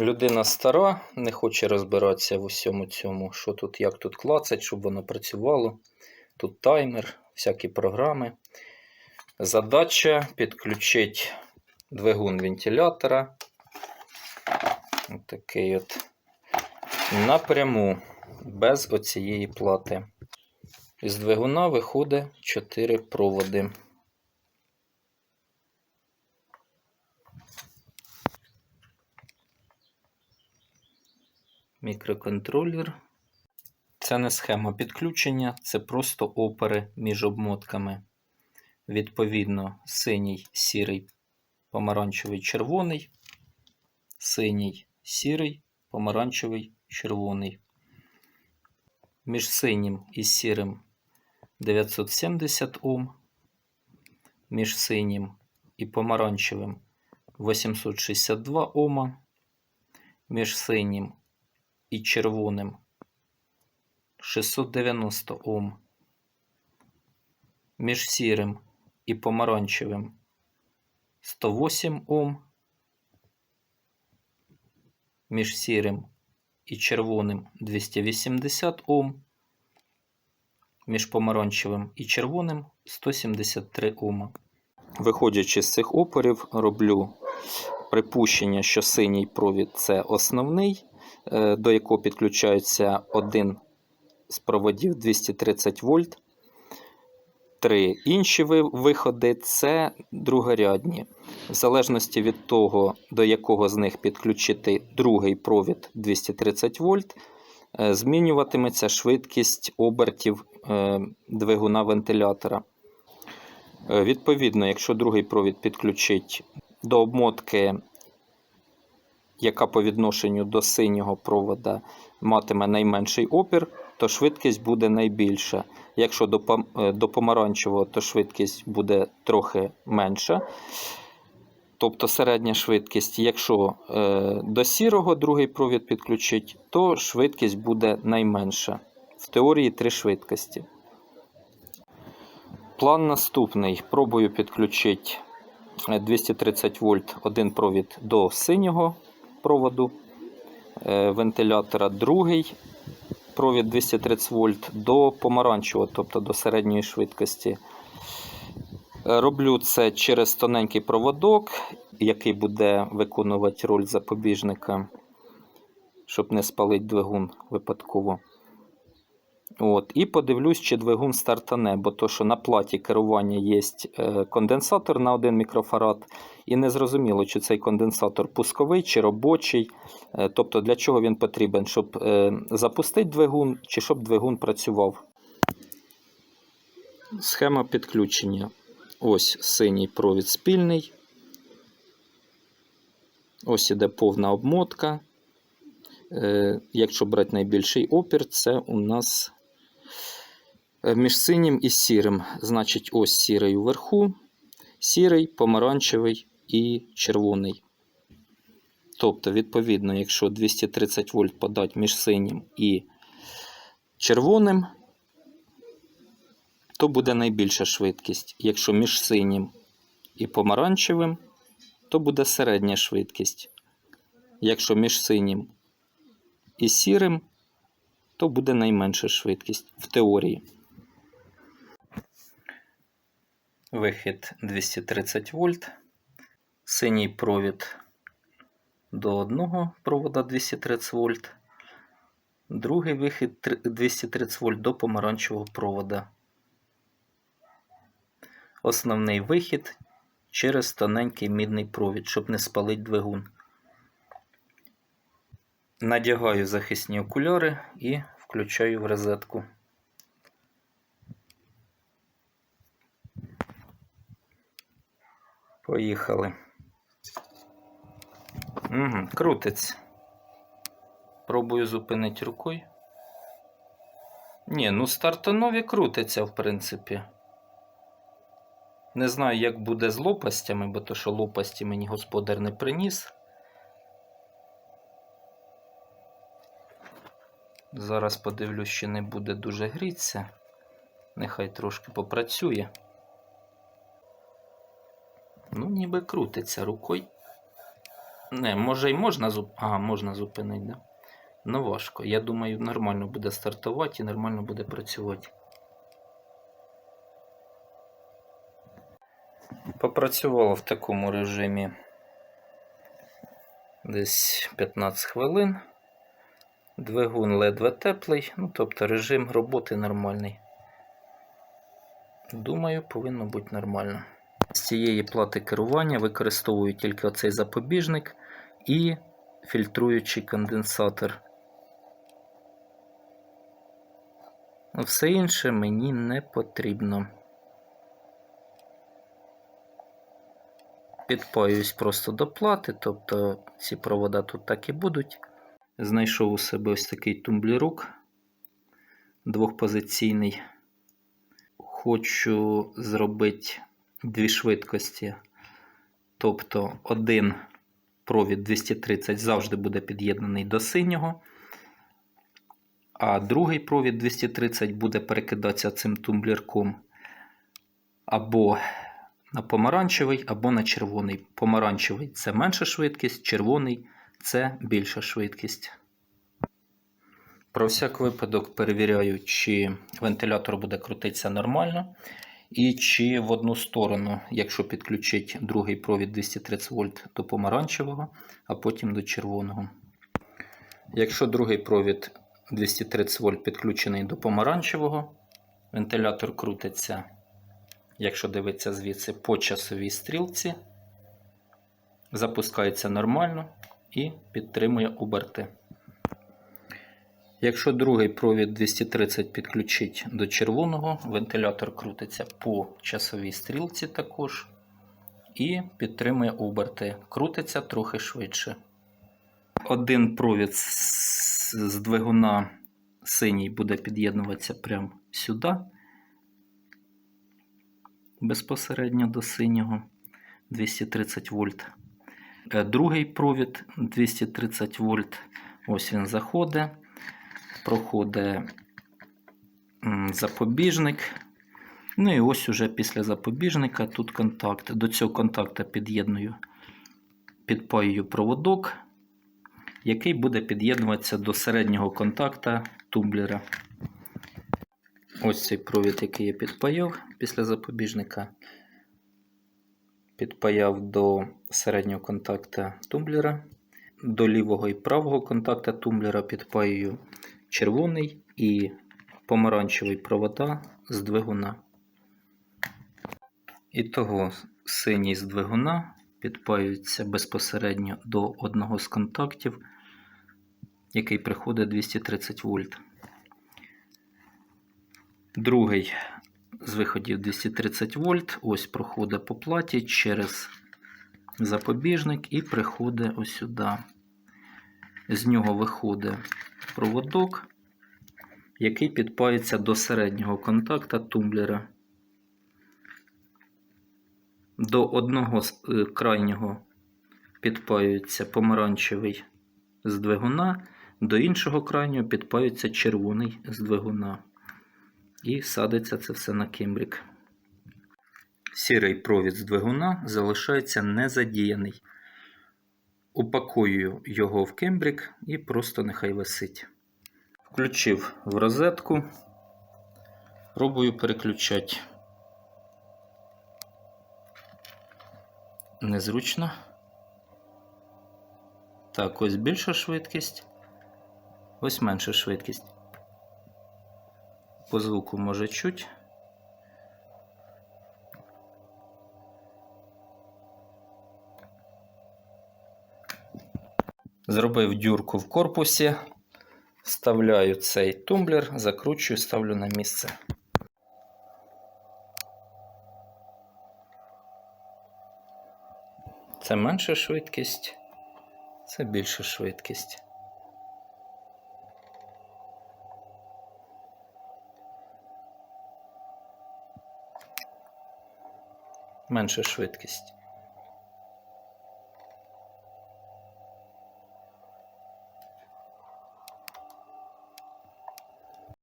Людина стара, не хоче розбиратися в усьому цьому, що тут, як тут клацать, щоб воно працювало. Тут таймер, всякі програми. Задача підключити двигун вентилятора. Отакий от. Напряму, без оцієї плати. Із двигуна виходить 4 проводи. Мікроконтролер. Це не схема підключення, це просто опери між обмотками. Відповідно, синій, сірий, помаранчевий, червоний, синій, сірий, помаранчевий, червоний. Між синім і сірим 970 Ом, між синім і помаранчевим 862 Ома, між синім і червоним. 690 Ом, між сірим і помаранчевим. 108 Ом, між сірим і червоним 280 Ом, між помаранчевим і червоним 173 Ома. Виходячи з цих опорів, роблю припущення, що синій провід це основний, до якого підключається один з проводів 230 вольт. Три інші виходи це другорядні. В залежності від того, до якого з них підключити другий провід 230 вольт, е, змінюватиметься швидкість обертів е, двигуна вентилятора. Е, Відповідно, якщо другий провід підключить до обмотки, яка по відношенню до синього провода матиме найменший опір, то швидкість буде найбільша. Якщо до, е, до помаранчевого, то швидкість буде трохи менша. Тобто середня швидкість. Якщо е, до сірого другий провід підключить, то швидкість буде найменша. В теорії три швидкості. План наступний. Пробую підключити е, 230 вольт один провід до синього проводу е, вентилятора, другий провід 230 вольт до помаранчевого, тобто до середньої швидкості. Е, Роблю це через тоненький проводок, який буде виконувати роль запобіжника, щоб не спалити двигун випадково. От, і подивлюсь, чи двигун стартане, бо то, що на платі керування є е, конденсатор на 1 мікрофарад, і не зрозуміло, чи цей конденсатор пусковий чи робочий. Е, Тобто для чого він потрібен, щоб е, запустити двигун чи щоб двигун працював. Схема підключення. Ось синій провід спільний. Ось іде повна обмотка. Якщо брати найбільший опір, це у нас між синім і сірим. Значить, ось сірий вверху, сірий, помаранчевий і червоний. Тобто, відповідно, якщо 230 вольт подати між синім і червоним, то буде найбільша швидкість. Якщо між синім і помаранчевим, то буде середня швидкість. Якщо між синім і сірим, то буде найменша швидкість в теорії. Вихід 230 вольт. Синій провід до одного провода 230 вольт. Другий вихід 230 вольт до помаранчевого провода. Основний вихід через тоненький мідний провід, щоб не спалити двигун. Надягаю захисні окуляри і включаю в розетку. Поїхали. Угу, крутиться. Пробую зупинити рукою. Ні, ну стартанові крутиться, в принципі. Не знаю, як буде з лопастями, бо то, що лопасті мені господар не приніс. Зараз подивлюсь, чи не буде дуже грітися. Нехай трошки попрацює. Ну, ніби крутиться рукою. Не, може і можна зуп... Ага, можна зупинити, да? Ну важко. Я думаю, нормально буде стартувати і нормально буде працювати. Попрацювало в такому режимі десь 15 хвилин. Двигун ледве теплий, ну тобто режим роботи нормальний. Думаю, повинно бути нормально. З цієї плати керування використовую тільки оцей запобіжник і фільтруючий конденсатор. Все інше мені не потрібно. Підпаюсь просто до плати, тобто ці провода тут так і будуть. Знайшов у себе ось такий тумблірок двохпозиційний. Хочу зробити дві швидкості. Тобто один провід 230 завжди буде під'єднаний до синього, а другий провід 230 буде перекидатися цим тумблірком або на помаранчевий, або на червоний. Помаранчевий це менша швидкість, червоний це більша швидкість. Про всяк випадок перевіряю, чи вентилятор буде крутитися нормально. І чи в одну сторону, якщо підключити другий провід 230 вольт до помаранчевого, а потім до червоного. Якщо другий провід 230 вольт підключений до помаранчевого, вентилятор крутиться, якщо дивитися звідси, по часовій стрілці, запускається нормально і підтримує оберти. Якщо другий провід 230 підключить до червоного, вентилятор крутиться по часовій стрілці також і підтримує оберти. Крутиться трохи швидше. Один провід з двигуна синій буде під'єднуватися прямо сюди, безпосередньо до синього 230 вольт. Е, Другий провід 230 вольт. Ось він заходить проходить запобіжник. Ну і ось уже після запобіжника тут контакт. До цього контакта під'єдную, підпаюю проводок, який буде під'єднуватися до середнього контакта тумблера. Ось цей провід, який я підпаяв після запобіжника. Підпаяв до середнього контакта тумблера. До лівого і правого контакта тумблера підпаюю червоний і помаранчевий провода з двигуна. І того синій з двигуна підпаюється безпосередньо до одного з контактів, який приходить 230 вольт. Другий з виходів 230 вольт, ось проходить по платі через запобіжник і приходить ось сюди. З нього виходить проводок, який підпається до середнього контакта тумблера. До одного е, крайнього підпаюється помаранчевий з двигуна, до іншого крайнього підпаюється червоний з двигуна. І садиться це все на кимбрик. Сірий провід з двигуна залишається незадіяний. Упакую його в кембрик і просто нехай висить. Включив в розетку, пробую переключати. Незручно. Так, ось більша швидкість, ось менша швидкість. По звуку може чуть. Зробив дюрку в корпусі, вставляю цей тумблер, закручую, ставлю на місце. Це менша швидкість, це більша швидкість. Менша швидкість.